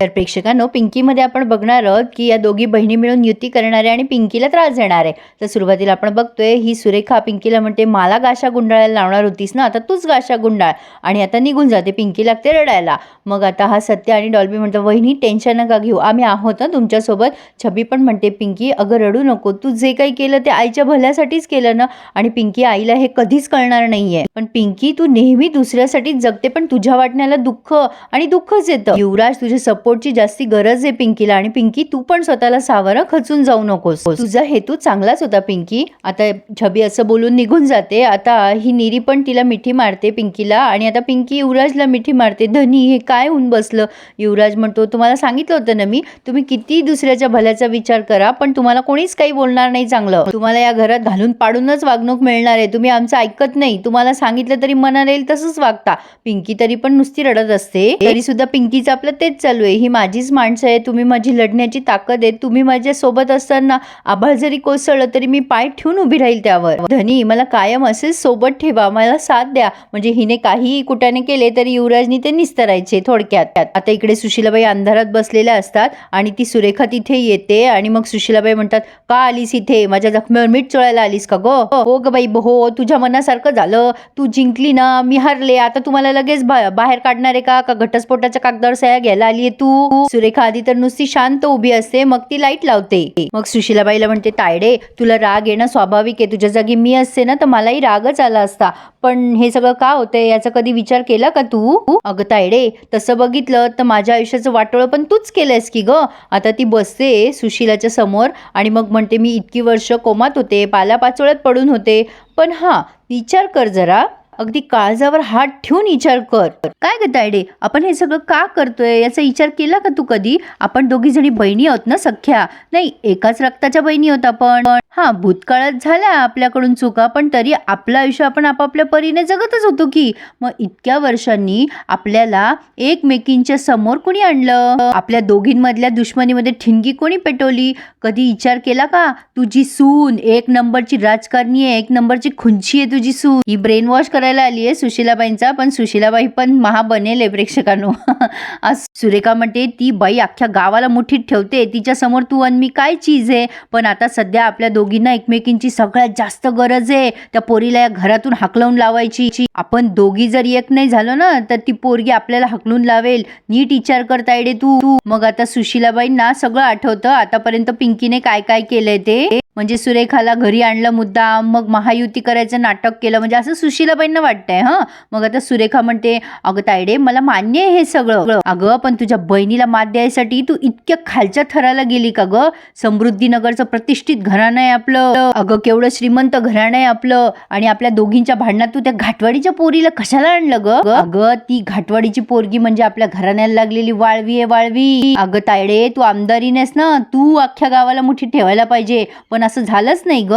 तर प्रेक्षकांनो पिंकीमध्ये आपण बघणार आहोत की या दोघी बहिणी मिळून युती करणार आहे आणि पिंकीला त्रास देणार. आहे तर सुरुवातीला आपण बघतोय ही सुरेखा पिंकीला म्हणते मला गाशा गुंडाळायला लावणार होतीस ना आता तूच गाशा गुंडाळ. आणि आता निघून जाते पिंकी लागते रडायला. मग आता हा सत्य आणि डॉल्बी म्हणतो वहिनी टेन्शन नका घेऊ आम्ही आहोत ना तुमच्यासोबत. छबी पण म्हणते पिंकी अगं रडू नको तू जे काही केलं ते आईच्या भल्यासाठीच केलं ना आणि पिंकी आईला हे कधीच कळणार नाहीये. पण पिंकी तू नेहमी दुसऱ्यासाठीच जगते पण तुझ्या वाटण्याला दुःख आणि दुःखच येतं. युवराज तुझ्या सपोर्टची जास्ती गरज आहे पिंकीला आणि पिंकी तू पण स्वतःला सावरं खचून जाऊ नकोस. तुझा हेतू चांगलाच होता पिंकी. आता छबी असं बोलून निघून जाते. आता ही निरी पण तिला मिठी मारते पिंकीला आणि आता पिंकी युवराजला मिठी मारते. धनी हे काय होऊन बसलं? युवराज म्हणतो तुम्हाला सांगितलं होतं ना मी? तुम्ही किती दुसऱ्याच्या भल्याचा विचार करा पण तुम्हाला कोणीच काही बोलणार नाही चांगलं. तुम्हाला या घरात घालून पाडूनच वागणूक मिळणार आहे. तुम्ही आमचं ऐकत नाही. तुम्हाला सांगितलं तरी मनाला येईल तसंच वागता. पिंकी तरी पण नुसती रडत असते. तरी सुद्धा पिंकीचं आपलं तेच चालू आहे. ही माझीच माणसं आहे तुम्ही माझी लढण्याची ताकद आहे तुम्ही माझ्यासोबत असताना आभाळ जरी कोसळलं तरी मी पाय ठेवून उभी राहील त्यावर. धनी मला कायम असेच सोबत ठेवा मला साथ द्या. म्हणजे हिने काही कुटाने केले तरी युवराजनी ते निस्तरायचे थोडक्यात. आता इकडे सुशीलाबाई अंधारात बसलेल्या असतात आणि ती सुरेखा तिथे येते आणि मग सुशीलाबाई म्हणतात का आलीस इथे? माझ्या जखमेवर मीठ चोळायला आलीस का गो? हो ग बाई हो तुझ्या मनासारखं झालं. तू जिंकली ना मी हरले. आता तुम्हाला लगेच बा- बाहेर काढणार आहे का? का घटस्फोटाच्या कागदावर सह्या घ्यायला आलीये तू? तू सुरेखा आधी तर नुसती शांत उभी असते मग ती लाइट लावते. मग सुशीलाबाईला म्हणते तायडे तुला राग येणं स्वाभाविक आहे. तुझ्या जागी मी असते ना तर मलाही रागच आला असता. पण हे सगळं का होतंय? याचा कधी विचार केला का तू? अगं तायडे तसं बघितलं तर माझ्या आयुष्याचं वाटोळं पण तूच केलंयस की ग. आता ती बसते सुशिलाच्या समोर आणि मग म्हणते मी इतकी वर्ष कोमात होते पालापाचोळ्यात पडून होते. पण हा विचार कर जरा. अगदी काळजावर हात ठेवून विचार कर. काय ग तायडे आपण हे सगळं का करतोय? याचा विचार केला का तू कधी? आपण दोघी जणी बहिणी आहोत ना सख्या? नाही एकाच रक्ताच्या बहिणी आहोत आपण. हा भूतकाळात झाल्या आपल्याकडून चुका पण तरी आपलं आयुष्य आपण आपापल्या परीने जगतच होतो की. मग इतक्या वर्षांनी आपल्याला एकमेकींच्या समोर कोणी आणलं? आपल्या दोघींमधल्या दुश्मनीमध्ये ठिणगी कोणी पेटवली? कधी विचार केला का? तुझी सून एक नंबरची राजकारणी आहे एक नंबरची खुंची आहे तुझी सून. ही ब्रेन वॉश करायला आली आहे सुशीलाबाईंचा पण सुशीलाबाई पण महा बनेल आहे प्रेक्षकांनो. आज सुरेखा म्हणते ती बाई अख्ख्या गावाला मुठीत ठेवते तिच्या समोर तू आणि मी काय चीज आहे? पण आता सध्या आपल्या दोघींना एकमेकींची सगळ्यात जास्त गरज आहे. त्या पोरीला या घरातून हाकलवून लावायची. आपण दोघी जर एक नाही झालो ना तर ती पोरगी आपल्याला हाकलून लावेल. नीट विचार करता येडे तू तू. मग आता सुशीलाबाईंना सगळं आठवतं. आतापर्यंत पिंकीने काय काय केलंय ते? म्हणजे सुरेखाला घरी आणलं मुद्दा मग महायुती करायचं नाटक केलं म्हणजे असं सुशीलाबाईंना वाटतंय हं? मग आता सुरेखा म्हणते अगं तायडे मला मान्य आहे हे सगळं. अगं पण तुझ्या बहिणीला मात द्यायसाठी तू इतक्या खालच्या थराला गेली का ग? समृद्धीनगरचं प्रतिष्ठित घराणं आहे आपलं. अगं केवढं श्रीमंत घराणं आहे आपलं. आणि आपल्या दोघींच्या भांडणात तू त्या घाटवाडीच्या पोरीला कशाला आणलं ग? अगं ती घाटवाडीची पोरगी म्हणजे आपल्या घराण्याला लागलेली वाळवी आहे वाळवी. अगं तायडे तू आमदारीनेस ना. तू अख्ख्या गावाला मुठी ठेवायला पाहिजे. पण असं झालंच नाही ग.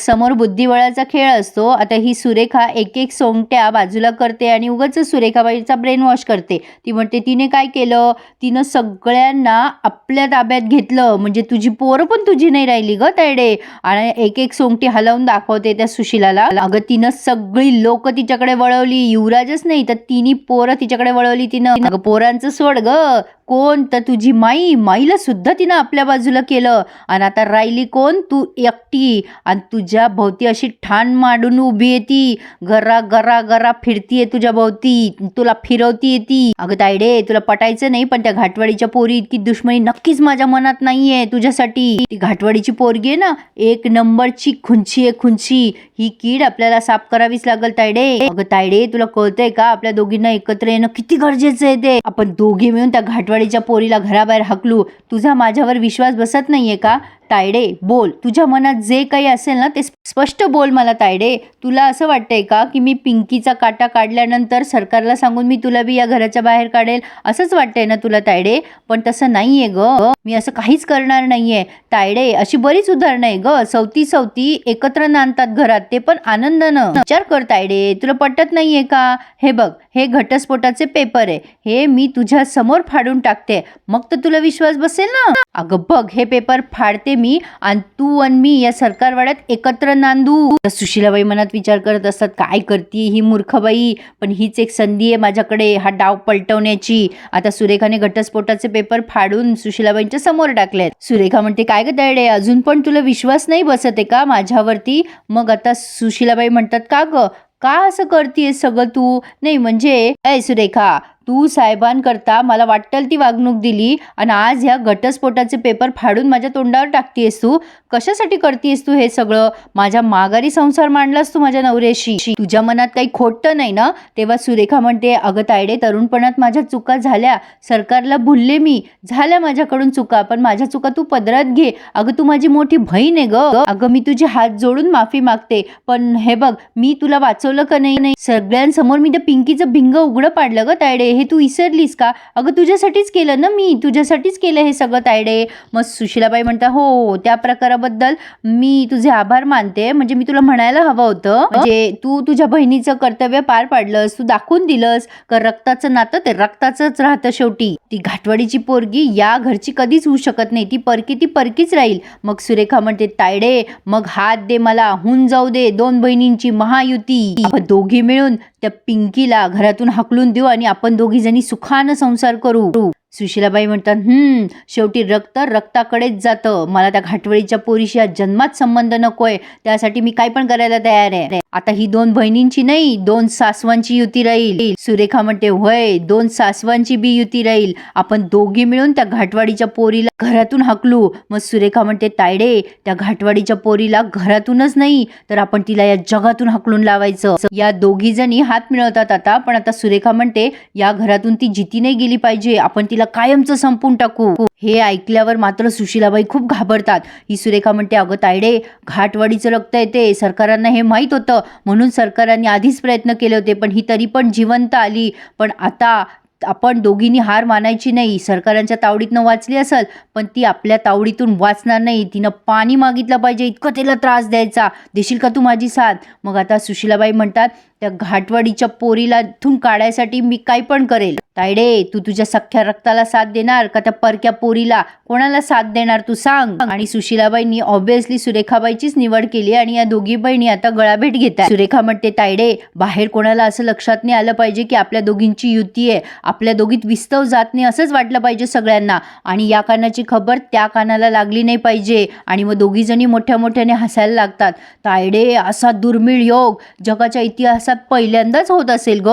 समोर बुद्धिबळाचा खेळ असतो. आता ही सुरेखा एक एक सोंगट्या बाजूला करते आणि उगाच सुरेखाबाईचा ब्रेन वॉश करते. ती म्हणते तिने काय केलं? तिनं सगळ्यांना आपल्या ताब्यात घेतलं. म्हणजे तुझी पोरं पण तुझी नाही राहिली ग तैडे. आणि एक एक सोंगटी हलवून दाखवते त्या सुशिलाला. अगं तिनं सगळी लोक तिच्याकडे वळवली. युवराजच नाही तर तिन्ही पोरं तिच्याकडे वळवली तिनं. पोरांचं सोड ग. कोण? तर तुझी माई. माईला सुद्धा तिनं आपल्या बाजूला केलं. आणि आता राहिली कोण? तू एकटी आणि तुझ्या भोवती अशी ठाण मांडून उभी आहे ती घरा घरा फिरतीये तुझ्या भोवती. तुला फिरवतीये ती अगं तायडे तुला पटायचं नाही पण त्या घाटवाडीच्या पोरी इतकी दुश्मनी नक्कीच माझ्या मनात नाहीये तुझ्यासाठी. ती घाटवाडीची पोरगी आहे ना एक नंबरची खुंची आहे खुंची. ही कीड आपल्याला साफ करावीच लागल तायडे. अगं तायडे तुला कळतंय का? आपल्या दोघींना एकत्र येणं किती गरजेचं आहे ते. आपण दोघी मिळून त्या घाटवाडीच्या पोरीला घराबाहेर हकलू. तुझा माझ्यावर विश्वास बसत नाहीये का? तायडे बोल. तुझ्या मनात जे काही असेल ना ते स्पष्ट बोल मला तायडे. तुला असं वाटतंय का की मी पिंकीचा काटा काढल्यानंतर सरकारला सांगून मी तुला बी या घराच्या बाहेर काढेल? असंच वाटतंय ना तुला तायडे? पण तसं नाहीये ग. मी असं काहीच करणार नाहीये. तायडे अशी बरीच उदाहरणं आहे ग. सवती सवती एकत्र नांदतात घरात ते पण आनंदानं. विचार कर तायडे तुला पटत नाहीये का? हे बघ हे घटस्फोटाचे पेपर आहे. हे मी तुझ्या समोर फाडून टाकते. मग तर तुला विश्वास बसेल ना? अगं बघ हे पेपर फाडते मी आणि तू आणि मी या सरकारवाड्यात एकत्र नांदू. सुशीलाबाई मनात विचार करत असतात काय करते ही मूर्खबाई? पण हीच एक संधी आहे माझ्याकडे हा डाव पलटवण्याची. आता सुरेखाने घटस्फोटाचे पेपर फाडून सुशीलाबाईंच्या समोर टाकलेत. सुरेखा म्हणते काय ग दडे अजून पण तुला विश्वास नाही बसत आहे का माझ्यावरती? मग आता सुशीलाबाई म्हणतात का ग? का असं करतेस सगळं तू? नाही म्हणजे ऐ सुरेखा तू साहेबांकरता मला वाटेल ती वागणूक दिली आणि आज ह्या घटस्फोटाचे पेपर फाडून माझ्या तोंडावर टाकतेस तू? कशासाठी करतेस तू हे सगळं? माझ्या माघारी संसार मांडलास तू माझ्या नवऱ्याशी. तुझ्या मनात काही खोटं नाही ना? तेव्हा सुरेखा म्हणते अगं तायडे तरुणपणात माझ्या चुका झाल्या. सरकारला भुलले मी. झाल्या माझ्याकडून चुका पण माझ्या चुका तू पदरात घे. अगं तू माझी मोठी बहीण आहे ग. अगं मी तुझे हात जोडून माफी मागते. पण हे बघ मी तुला वाचवलं का नाही नाही? सगळ्यांसमोर मी त्या पिंकीचं भिंग उघडं पाडलं ग तायडे. हे तू विसरलीस का? अगं तुझ्यासाठीच केलं ना मी. तुझ्यासाठीच केलं हे सगळं तायडे. मग सुशीलाबाई म्हणता हो त्या प्रकाराबद्दल मी तुझे आभार मानते. म्हणजे मी तुला म्हणायला हवं होतं म्हणजे तू तुझ्या बहिणीचं कर्तव्य पार पाडलंस तू दाखवून दिलंस का रक्ताचं नातं ते रक्ताचंच राहतं शेवटी. ती घाटवाडीची पोरगी या घरची कधीच होऊ शकत नाही. ती परकी ती परकीच राहील. मग सुरेखा म्हणते तायडे मग हात दे मला. हुन जाऊ दे दोन बहिणींची महायुती. दोघी मिळून त्या पिंकीला घरातून हाकलून देऊ आणि आपण दोघीजणी सुखानं संसार करू. सुशीलाबाई म्हणतात हम्म शेवटी रक्त रक्ताकडेच जातं. मला त्या घाटवळीच्या पोरीशी या जन्मात संबंध नकोय. त्यासाठी मी काय पण करायला तयार आहे. आता ही दोन बहिणींची नाही दोन सासवांची युती राहील. सुरेखा म्हणते होय दोन सासवांची बी युती राहील. आपण दोघी मिळून त्या घाटवाडीच्या पोरीला घरातून हाकलू. मग सुरेखा म्हणते तायडे त्या घाटवाडीच्या पोरीला घरातूनच नाही तर आपण तिला या जगातून हाकलून लावायचं. या दोघी जणी हात मिळवतात आता पण आता सुरेखा म्हणते या घरातून ती जिती नाही गेली पाहिजे. आपण तिला कायमचं संपून टाकू. हे ऐकल्यावर मात्र सुशीलाबाई खूप घाबरतात. ही सुरेखा म्हणते अगं तायडे घाटवाडीचं रक्त येते. सरकारांना हे माहीत होतं. म्हणून सरकारांनी आधीच प्रयत्न केले होते पण ही तरी पण जिवंत आली. पण आता आपण दोघींनी हार मानायची नाही. सरकारांच्या तावडीतनं वाचली असेल पण ती आपल्या तावडीतून वाचणार नाही. तिनं पाणी मागितलं पाहिजे इतकं तिला त्रास द्यायचा. देशील का तू माझी साथ? मग आता सुशीलाबाई म्हणतात त्या घाटवाडीच्या पोरीला इथून काढायसाठी मी काय पण करेल. तायडे तू तुझ्या सख्ख्या रक्ताला साथ देणार का त्या परक्या पोरीला? कोणाला साथ देणार तू सांग. आणि सुशीलाबाईंनी ऑब्विसली सुरेखाबाईचीच निवड केली आणि या दोघी बहिणी आता गळाभेट घेतात सुरेखा म्हणते तायडे बाहेर कोणाला असं लक्षात नाही आलं पाहिजे की आपल्या दोघींची युती आहे. आपल्या दोघीत विस्तव जात नाही असंच वाटलं पाहिजे सगळ्यांना. आणि या कानाची खबर त्या कानाला लागली नाही पाहिजे. आणि मग दोघीजणी मोठ्या मोठ्याने हसायला लागतात. तायडे असा दुर्मिळ योग जगाच्या इतिहासात पहिल्यांदाच होत असेल ग.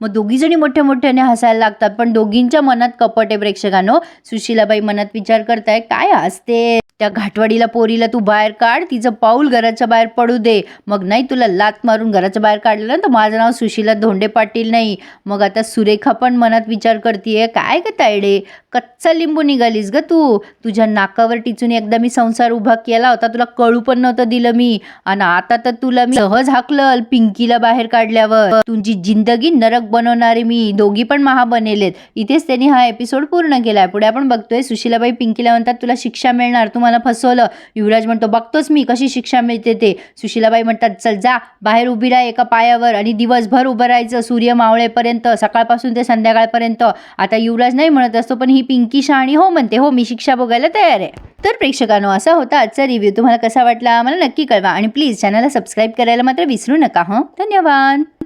मग दोघीजणी मोठ्या मोठ्याने हसायला लागतात. पण दोघींच्या मनात कपट आहे प्रेक्षकांनो. सुशीलाबाई मनात विचार करताय काय असते त्या घाटवाडीला पोरीला तू बाहेर काढ. तिचं पाऊल घराच्या बाहेर पडू दे. मग नाही तुला लात मारून घराच्या बाहेर काढलं ना तर माझं नाव सुशीला धोंडे पाटील नाही. मग आता सुरेखा पण मनात विचार करतीये काय ग तायडे? कच्चा लिंबू निघालीस ग तू. तुझ्या नाकावर टिचून एकदा मी संसार उभा केला होता तुला कळू पण नव्हतं दिलं मी. आणि आता तर तुला मी सहज हाकलं पिंकीला बाहेर काढल्यावर. तुझी जिंदगी नरक बनवणारे मी. दोघी पण महा बनेलेत इथेच त्यांनी हा एपिसोड पूर्ण केलाय. पुढे आपण बघतोय सुशीलाबाई पिंकीला म्हणतात तुला शिक्षा मिळणार. तू मला फसवलं. युवराज म्हणतो बघतोच मी. कशी शिक्षा मिळते ते? सुशीलाबाई म्हणतात चल जा. बाहेर उभी राहा एका पायावर आणि दिवसभर उभं राहायचं. सूर्य मावळेपर्यंत सकाळपासून ते संध्याकाळपर्यंत. आता युवराज नाही म्हणत असतो पण ही पिंकी शहाणी हो म्हणते. हो मी शिक्षा बघायला तयार आहे. तर प्रेक्षकांनो असा होता आजचा रिव्ह्यू तुम्हाला कसा वाटला? मला नक्की कळवा. आणि प्लीज चॅनलला सबस्क्राईब करायला मात्र विसरू नका हं? धन्यवाद.